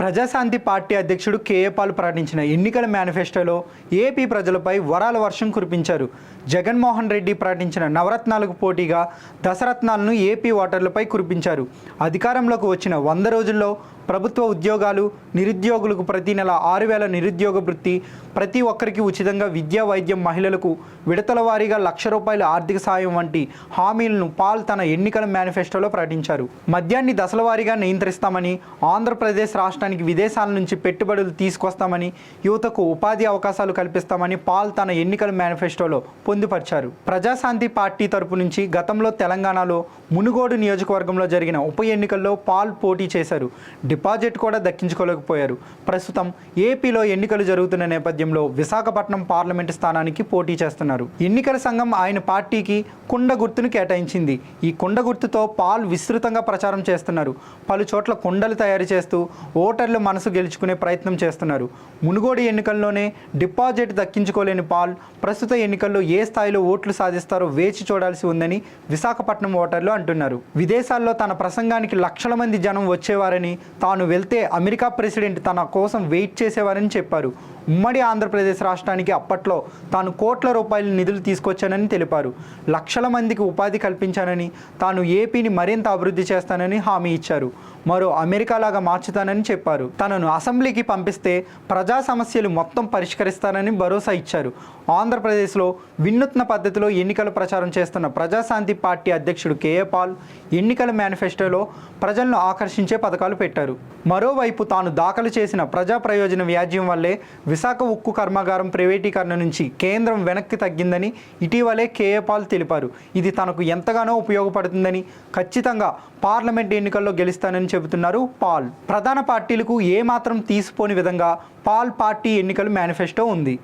Praja Shanti party అధ్యక్షుడు K A Paul ప్రకటించిన ఎన్నికల మేనిఫెస్టోలో ఏపీ ప్రజలపై వరాల వర్షం కురిపించారు. జగన్మోహన్ రెడ్డి ప్రకటించిన నవరత్నాలకు పోటీగా దశరత్నాలను ఏపీ ఓటర్లపై కురిపించారు. అధికారంలోకి వచ్చిన వంద రోజుల్లో ప్రభుత్వ ఉద్యోగాలు నిరుద్యోగులకు ప్రతి నెల ఆరు వేల నిరుద్యోగ వృత్తి ప్రతి ఒక్కరికి ఉచితంగా విద్యా వైద్యం మహిళలకు విడతల వారీగా లక్ష రూపాయల ఆర్థిక సాయం వంటి హామీలను పాల్ తన ఎన్నికల మేనిఫెస్టోలో ప్రకటించారు. మద్యాన్ని దశల వారీగా నియంత్రిస్తామని ఆంధ్రప్రదేశ్ రాష్ట్రానికి విదేశాల నుంచి పెట్టుబడులు తీసుకొస్తామని యువతకు ఉపాధి అవకాశాలు కల్పిస్తామని పాల్ తన ఎన్నికల మేనిఫెస్టోలో పొందుపరిచారు. ప్రజాశాంతి పార్టీ తరపు నుంచి గతంలో తెలంగాణలో మునుగోడు నియోజకవర్గంలో జరిగిన ఉప ఎన్నికల్లో పాల్ పోటీ చేశారు. డిపాజిట్ కూడా దక్కించుకోలేకపోయారు. ప్రస్తుతం ఏపీలో ఎన్నికలు జరుగుతున్న నేపథ్యంలో విశాఖపట్నం పార్లమెంటు స్థానానికి పోటీ చేస్తున్నారు. ఎన్నికల సంఘం ఆయన పార్టీకి కుండ గుర్తును కేటాయించింది. ఈ కుండ గుర్తుతో పాల్ విస్తృతంగా ప్రచారం చేస్తున్నారు. పలు చోట్ల కుండలు తయారు చేస్తూ ఓటర్లు మనసు గెలుచుకునే ప్రయత్నం చేస్తున్నారు. మునుగోడు ఎన్నికల్లోనే డిపాజిట్ దక్కించుకోలేని పాల్ ప్రస్తుత ఎన్నికల్లో ఏ స్థాయిలో ఓట్లు సాధిస్తారో వేచి చూడాల్సి ఉందని విశాఖపట్నం ఓటర్లు అంటున్నారు. విదేశాల్లో తన ప్రసంగానికి లక్షల మంది జనం వచ్చేవారని తాను వెళ్తే అమెరికా ప్రెసిడెంట్ తన కోసం వెయిట్ చేసేవారని చెప్పారు. ఉమ్మడి ఆంధ్రప్రదేశ్ రాష్ట్రానికి అప్పట్లో తాను కోట్ల రూపాయల నిధులు తీసుకొచ్చానని తెలిపారు. లక్షల మందికి ఉపాధి కల్పించానని తాను ఏపీని మరింత అభివృద్ధి చేస్తానని హామీ ఇచ్చారు. మరో అమెరికాలాగా మార్చుతానని చెప్పారు. తనను అసెంబ్లీకి పంపిస్తే ప్రజా సమస్యలు మొత్తం పరిష్కరిస్తానని భరోసా ఇచ్చారు. ఆంధ్రప్రదేశ్లో వినూత్న పద్ధతిలో ఎన్నికల ప్రచారం చేస్తున్న ప్రజాశాంతి పార్టీ అధ్యక్షుడు కేఏ పాల్ ఎన్నికల మేనిఫెస్టోలో ప్రజలను ఆకర్షించే పథకాలు పెట్టారు. మరోవైపు తాను దాఖలు చేసిన ప్రజా ప్రయోజన వ్యాజ్యం వల్లే విశాఖ ఉక్కు కర్మాగారం ప్రైవేటీకరణ నుంచి కేంద్రం వెనక్కి తగ్గిందని ఇటీవలే కేఏ పాల్ తెలిపారు. ఇది తనకు ఎంతగానో ఉపయోగపడుతుందని ఖచ్చితంగా పార్లమెంట్ ఎన్నికల్లో గెలుస్తానని చెబుతున్నారు పాల్. ప్రధాన పార్టీలకు ఏమాత్రం తీసిపోని విధంగా పాల్ పార్టీ ఎన్నికల మేనిఫెస్టో ఉంది.